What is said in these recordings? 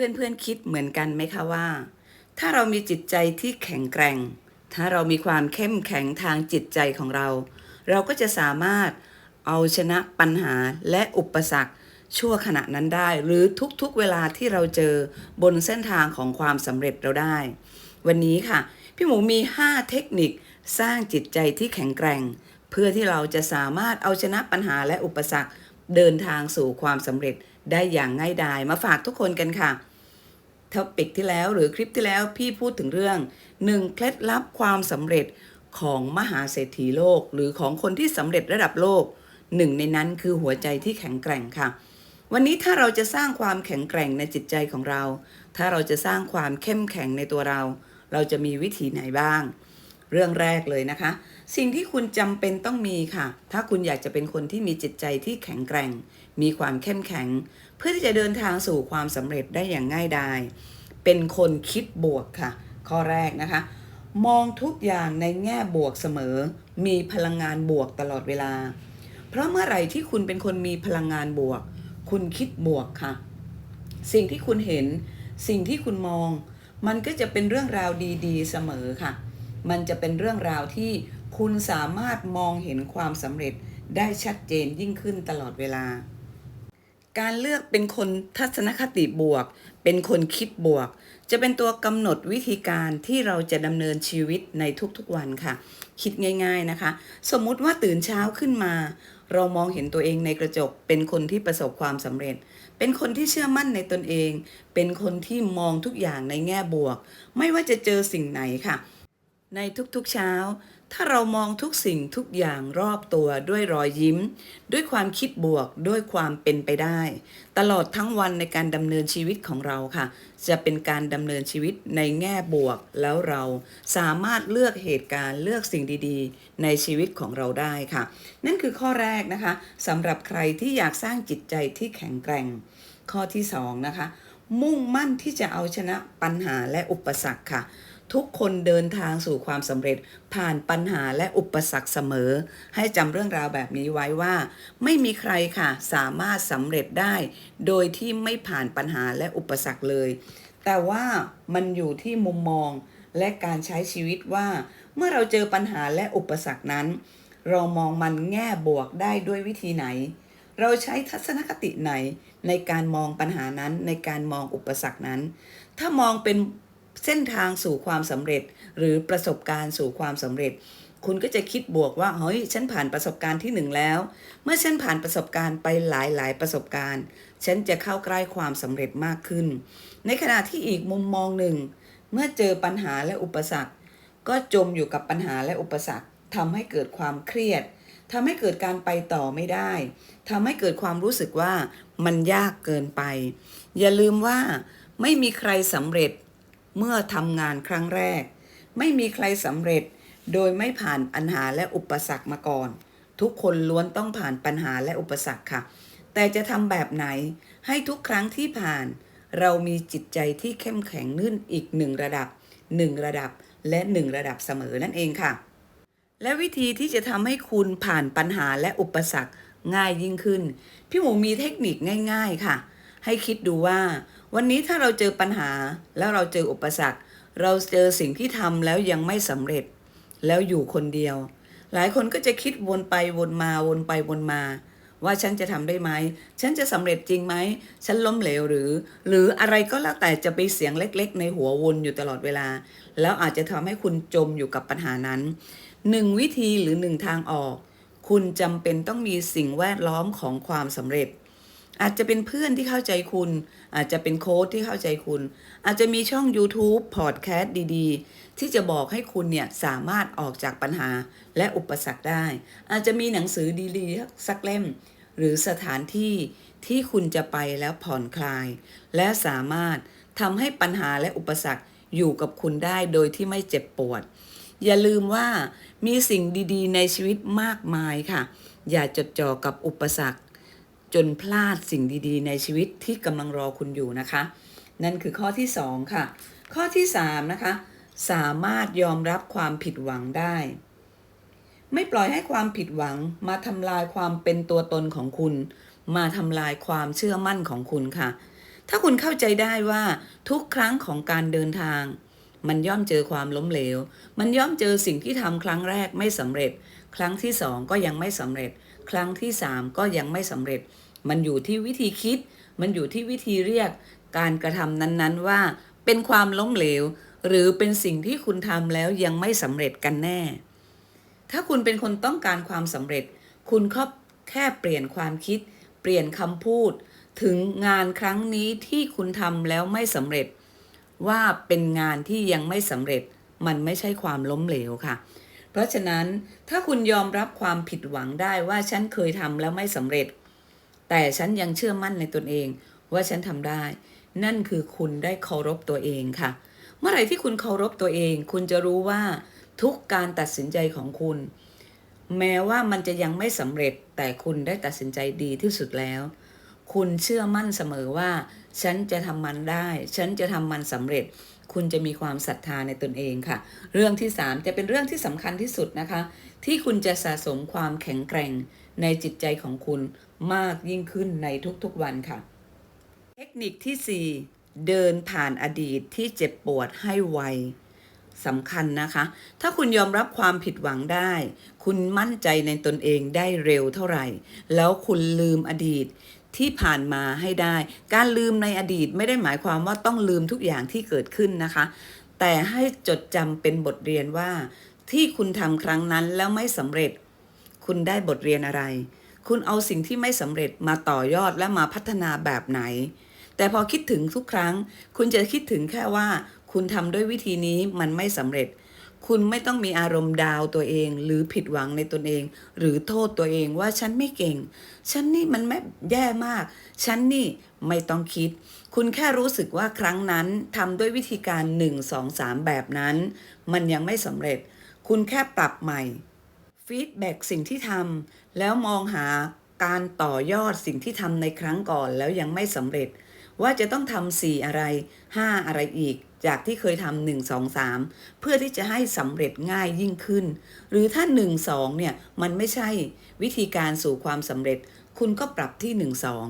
พื่อนเพื่อนๆคิดเหมือนกันไหมคะว่า ถ้าเรามีจิตใจที่แข็งแกร่ง ถ้าเรามีความเข้มแข็งทางจิตใจของเรา เราก็จะสามารถเอาชนะปัญหาและอุปสรรคชั่วขณะนั้นได้ หรือทุกๆเวลาที่เราเจอบนเส้นทางของความสำเร็จเราได้ วันนี้ค่ะ พี่หมูมี 5 เทคนิคสร้างจิตใจที่แข็งแกร่ง เพื่อที่เราจะสามารถเอาชนะปัญหาและอุปสรรค เดินทางสู่ความสำเร็จได้อย่างง่ายดายมาฝากทุกคนกันค่ะ ท็อปิกที่แล้วหรือคลิปที่แล้วพี่พูดถึงเรื่อง 1. เคล็ดลับความสำเร็จของมหาเศรษฐีโลก หรือของคนที่สำเร็จระดับโลกหนึ่งในนั้นคือหัวใจที่แข็งแกร่งค่ะ วันนี้ถ้าเราจะสร้างความแข็งแกร่งในจิตใจของเรา ถ้าเราจะสร้างความเข้มแข็งในตัวเรา เราจะมีวิธีไหนบ้าง เรื่องแรกเลยนะคะ สิ่งที่คุณจำเป็นต้องมีค่ะ ถ้าคุณอยากจะเป็นคนที่มีจิตใจที่แข็งแกร่ง มีความเข้มแข็ง เพื่อที่จะเดินทางสู่ความสำเร็จได้อย่างง่ายดาย เป็นคนคิดบวกค่ะ ข้อแรกนะคะ มองทุกอย่างในแง่บวกเสมอ มีพลังงานบวกตลอดเวลา เพราะเมื่อไหร่ที่คุณเป็นคนมีพลังงานบวก คุณคิดบวกค่ะ สิ่งที่คุณเห็น สิ่งที่คุณมอง มันก็จะเป็นเรื่องราวดี ๆ เสมอค่ะ มันจะเป็นเรื่องราวที่คุณสามารถมองเห็นความสำเร็จได้ชัดเจนยิ่งขึ้นตลอดเวลา การเลือกเป็นคนทัศนคติบวก เป็นคนคิดบวก จะเป็นตัวกำหนดวิธีการที่เราจะดำเนินชีวิตในทุกๆวันค่ะ คิดง่ายๆนะคะ สมมุติว่าตื่นเช้าขึ้นมา เรามองเห็นตัวเองในกระจก เป็นคนที่ประสบความสำเร็จ เป็นคนที่เชื่อมั่นในตนเอง เป็นคนที่มองทุกอย่างในแง่บวก ไม่ว่าจะเจอสิ่งไหนค่ะ ในทุกๆเช้า ถ้าเรามองทุกสิ่งทุกอย่างรอบตัวด้วยรอยยิ้ม ด้วยความคิดบวกด้วยความเป็นไปได้ ตลอดทั้งวันในการดำเนินชีวิตของเราค่ะ จะเป็นการดำเนินชีวิตในแง่บวกแล้วเราสามารถเลือกเหตุการณ์เลือกสิ่งดีๆ ในชีวิตของเราได้ค่ะ นั่นคือข้อแรกนะคะสำหรับใครที่อยากสร้างจิตใจที่แข็งแกร่ง ข้อที่สองนะคะมุ่งมั่นที่จะเอาชนะปัญหาและอุปสรรคค่ะ ทุกคนเดินทางสู่ความสำเร็จผ่านปัญหาและอุปสรรคเสมอ ให้จำเรื่องราวแบบนี้ไว้ว่า ไม่มีใครค่ะสามารถสำเร็จได้ โดยที่ไม่ผ่านปัญหาและอุปสรรคเลย แต่ว่ามันอยู่ที่มุมมองและการใช้ชีวิตว่า เมื่อเราเจอปัญหาและอุปสรรคนั้น เรามองมันแง่บวกได้ด้วยวิธีไหน เราใช้ทัศนคติไหนในการมองปัญหานั้นในการมองอุปสรรคนั้น ถ้ามองเป็น เส้นทางสู่ความสำเร็จ หรือประสบการณ์สู่ความสำเร็จ คุณก็จะคิดบวกว่าเฮ้ยฉันผ่านประสบการณ์ที่หนึ่งแล้ว เมื่อฉันผ่านประสบการณ์ไปหลายหลาย ๆ ประสบการณ์ ฉันจะเข้าใกล้ความสำเร็จมากขึ้น ในขณะที่อีกมุมมองหนึ่ง เมื่อเจอปัญหาและอุปสรรค ก็จมอยู่กับปัญหาและอุปสรรคทำให้เกิดความเครียดทำให้เกิดการไปต่อไม่ได้ทำให้เกิดความรู้สึกว่ามันยากเกินไป อย่าลืมว่าไม่มีใครสำเร็จ เมื่อทำงานครั้งแรก ไม่มีใครสำเร็จ โดยไม่ผ่านปัญหาและอุปสรรคมาก่อน ทุกคนล้วนต้องผ่านปัญหาและอุปสรรคค่ะ แต่จะทำแบบไหนให้ทุกครั้งที่ผ่าน เรามีจิตใจที่เข้มแข็งนื่นอีกหนึ่งระดับหนึ่งระดับและหนึ่งระดับเสมอนั่นเองค่ะ และวิธีที่จะทำให้คุณผ่านปัญหาและอุปสรรคง่ายยิ่งขึ้น พี่หมูมีเทคนิคง่าย ๆค่ะ ให้คิดดูว่า วันนี้ถ้าเราเจอปัญหาแล้วเราเจออุปสรรค เราเจอสิ่งที่ทำแล้วยังไม่สำเร็จ แล้วอยู่คนเดียว หลายคนก็จะคิดวนไปวนมาวนไปวนมา ว่าฉันจะทำได้ไหม ฉันจะสำเร็จจริงไหม ฉันล้มเหลวหรือ หรืออะไรก็แล้วแต่จะไปเสียงเล็กๆ ในหัววนอยู่ตลอดเวลา แล้วอาจจะทำให้คุณจมอยู่กับปัญหานั้นหนึ่งวิธีหรือหนึ่งทางออก คุณจำเป็นต้องมีสิ่งแวดล้อมของความสำเร็จ อาจจะเป็นเพื่อนที่เข้าใจคุณ อาจจะเป็นโค้ชที่เข้าใจคุณ อาจจะมีช่อง YouTube พอดแคสต์ดีๆ ที่จะบอกให้คุณเนี่ยสามารถออกจากปัญหาและอุปสรรคได้ อาจจะมีหนังสือดีๆสักเล่ม หรือสถานที่ที่คุณจะไปแล้วผ่อนคลาย และสามารถทำให้ปัญหาและอุปสรรคอยู่กับคุณได้โดยที่ไม่เจ็บปวด อย่าลืมว่ามีสิ่งดีๆ ในชีวิตมากมายค่ะ อย่าจดจ่อกับอุปสรรค จนพลาดสิ่งดีๆ ในชีวิตที่กำลังรอคุณอยู่นะคะ นั่นคือข้อที่ 2 ค่ะ ข้อที่ 3 นะคะ สามารถยอมรับความผิดหวังได้ ไม่ปล่อยให้ความผิดหวังมาทำลายความเป็นตัวตนของคุณ มาทำลายความเชื่อมั่นของคุณค่ะ ถ้าคุณเข้าใจได้ว่าทุกครั้งของการเดินทาง มันย่อมเจอความล้มเหลว มันย่อมเจอสิ่งที่ทำครั้งแรกไม่สำเร็จ ครั้งที่สองก็ยังไม่สำเร็จ ครั้งที่สามก็ยังไม่สำเร็จ มันอยู่ที่วิธีคิด มันอยู่ที่วิธีเรียก การกระทำนั้นๆ ว่าเป็นความล้มเหลว หรือเป็นสิ่งที่คุณทำแล้วยังไม่สำเร็จกันแน่ ถ้าคุณเป็นคนต้องการความสำเร็จ คุณก็แค่เปลี่ยนความคิด เปลี่ยนคำพูด ถึงงานครั้งนี้ที่คุณทำแล้วไม่สำเร็จ ว่าเป็นงานที่ยังไม่สำเร็จมันไม่ใช่ความล้มเหลวค่ะ เพราะฉะนั้นถ้าคุณยอมรับความผิดหวังได้ว่าฉันเคยทำแล้วไม่สำเร็จ แต่ฉันยังเชื่อมั่นในตนเองว่าฉันทำได้ นั่นคือคุณได้เคารพตัวเองค่ะ เมื่อไหร่ที่คุณเคารพตัวเอง คุณจะรู้ว่าทุกการตัดสินใจของคุณ แม้ว่ามันจะยังไม่สำเร็จแต่คุณได้ตัดสินใจดีที่สุดแล้ว คุณเชื่อมั่นเสมอว่า ฉันจะทำมันได้ ฉันจะทำมันสำเร็จ คุณจะมีความศรัทธาในตนเองค่ะ เรื่องที่สามจะเป็นเรื่องที่สำคัญที่สุดนะคะ ที่คุณจะสะสมความแข็งแกร่งในจิตใจของคุณมากยิ่งขึ้นในทุกๆวันค่ะ เทคนิคที่ 4 เดินผ่านอดีตที่เจ็บปวดให้ไวสำคัญนะคะ ถ้าคุณยอมรับความผิดหวังได้ คุณมั่นใจในตนเองได้เร็วเท่าไหร่ แล้วคุณลืมอดีต ที่ผ่านมาให้ได้ การลืมในอดีตไม่ได้หมายความว่าต้องลืมทุกอย่างที่เกิดขึ้นนะคะ แต่ให้จดจำเป็นบทเรียนว่า ที่คุณทำครั้งนั้นแล้วไม่สำเร็จ คุณได้บทเรียนอะไร คุณเอาสิ่งที่ไม่สำเร็จมาต่อยอดและมาพัฒนาแบบไหน แต่พอคิดถึงทุกครั้ง คุณจะคิดถึงแค่ว่า คุณทำด้วยวิธีนี้มันไม่สำเร็จ คุณไม่ต้องมีอารมณ์ดาวตัวเอง หรือผิดหวังในตนเอง หรือโทษตัวเองว่าฉันไม่เก่ง ฉันนี่มันไม่แย่มาก ฉันนี่ไม่ต้องคิด คุณแค่รู้สึกว่าครั้งนั้นทำด้วยวิธีการ 1 2 3 แบบนั้น มันยังไม่สำเร็จ คุณแค่ปรับใหม่ฟีดแบ็กสิ่งที่ทำแล้วมองหาการต่อยอดสิ่งที่ทำในครั้งก่อนแล้วยังไม่สำเร็จ ว่าจะต้องทำสี่อะไรห้าอะไรอีก จากที่เคยทำหนึ่งสองสามเพื่อที่จะให้สำเร็จง่ายยิ่งขึ้น หรือถ้าหนึ่งสองเนี่ยมันไม่ใช่วิธีการสู่ความสำเร็จ คุณก็ปรับที่หนึ่งสอง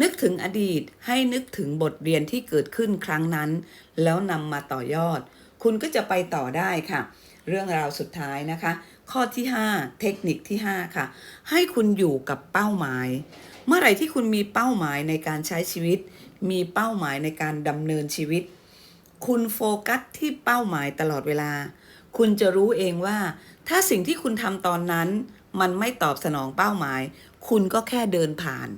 นึกถึงอดีตให้นึกถึงบทเรียนที่เกิดขึ้นครั้งนั้น แล้วนำมาต่อยอด คุณก็จะไปต่อได้ค่ะ เรื่องราวสุดท้ายนะคะ ข้อที่ 5 เทคนิคที่ 5 ค่ะ ให้คุณอยู่กับเป้าหมาย เมื่อไหร่ที่คุณมีเป้าหมายในการใช้ชีวิต มีเป้าหมายในการดำเนินชีวิต คุณโฟกัสที่เป้าหมายตลอดเวลา คุณจะรู้เองว่า ถ้าสิ่งที่คุณทำตอนนั้น มันไม่ตอบสนองเป้าหมาย คุณก็แค่เดินผ่าน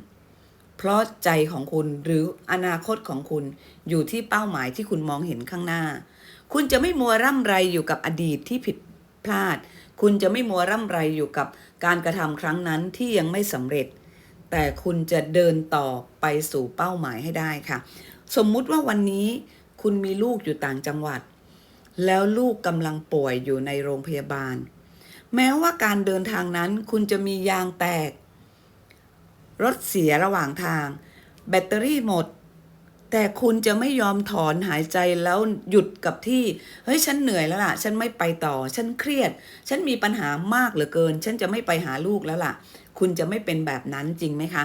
เพราะใจของคุณหรืออนาคตของคุณอยู่ที่เป้าหมายที่คุณมองเห็นข้างหน้า คุณจะไม่มัวร่ำไรอยู่กับอดีตที่ผิดพลาด คุณจะไม่มัวร่ำไรอยู่กับการกระทำครั้งนั้นที่ยังไม่สำเร็จ แต่คุณจะเดินต่อไปสู่เป้าหมายให้ได้ค่ะ สมมุติว่าวันนี้ คุณมีลูกอยู่ต่างจังหวัด แล้วลูกกำลังป่วยอยู่ในโรงพยาบาล แม้ว่าการเดินทางนั้นคุณจะมียางแตก รถเสียระหว่างทาง แบตเตอรี่หมด แต่คุณจะไม่ยอมถอนหายใจแล้วหยุดกับที่ เฮ้ยฉันเหนื่อยแล้วล่ะ ฉันไม่ไปต่อ ฉันเครียด ฉันมีปัญหามากเหลือเกิน ฉันจะไม่ไปหาลูกแล้วล่ะ คุณจะไม่เป็นแบบนั้นจริงไหมคะ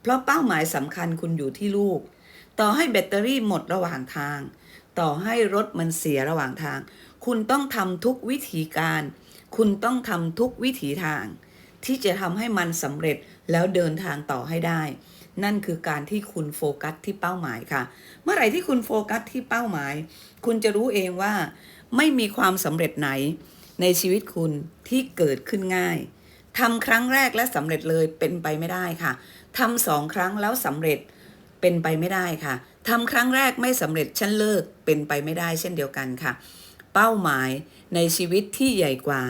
เพราะเป้าหมายสำคัญคุณอยู่ที่ลูก ต่อให้แบตเตอรี่หมดระหว่างทาง ต่อให้รถมันเสียระหว่างทาง คุณต้องทำทุกวิธีการ คุณต้องทำทุกวิถีทาง ที่จะทำให้มันสำเร็จแล้วเดินทางต่อให้ได้ นั่นคือการที่คุณโฟกัสที่เป้าหมายค่ะ เมื่อไหร่ที่คุณโฟกัสที่เป้าหมาย คุณจะรู้เองว่า ไม่มีความสำเร็จไหน ในชีวิตคุณที่เกิดขึ้นง่ายทำครั้งแรกและสำเร็จเลยเป็นไปไม่ได้ค่ะทำสองครั้งแล้วสำเร็จ เป็นไปไม่ได้ค่ะทำครั้งแรกไม่สำเร็จฉันเลิกเป็นไปไม่ได้เช่นเดียวกันค่ะ เป้าหมายในชีวิตที่ใหญ่กว่า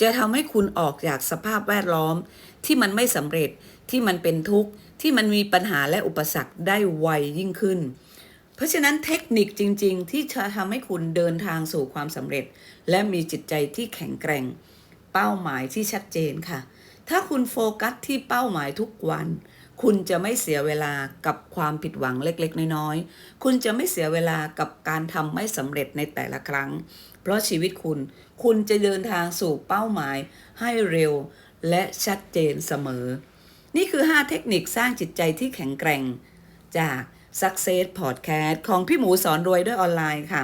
จะทำให้คุณออกจากสภาพแวดล้อม ที่มันไม่สำเร็จที่มันเป็นทุกข์ที่มันมีปัญหาและอุปสรรคได้ไวยิ่งขึ้น เพราะฉะนั้นเทคนิคจริง ๆ ที่จะทำให้คุณเดินทางสู่ความสำเร็จ และมีจิตใจที่แข็งแกร่ง เป้าหมายที่ชัดเจนค่ะ ถ้าคุณโฟกัสที่เป้าหมายทุกวัน คุณจะไม่เสียเวลากับความผิดหวังเล็กๆ น้อยๆ คุณจะไม่เสียเวลากับการทำไม่สำเร็จในแต่ละครั้ง เพราะชีวิตคุณ คุณจะเดินทางสู่เป้าหมายให้เร็วและชัดเจนเสมอ นี่คือ 5 เทคนิคสร้างจิตใจที่แข็งแกร่ง จาก Success Podcast ของพี่หมูสอนรวยด้วยออนไลน์ค่ะ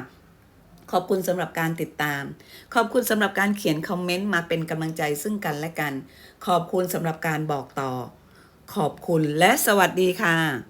ขอบคุณสำหรับการติดตาม ขอบคุณสำหรับการเขียนคอมเมนต์มาเป็นกำลังใจซึ่งกันและกัน ขอบคุณสำหรับการบอกต่อ ขอบคุณและสวัสดีค่ะ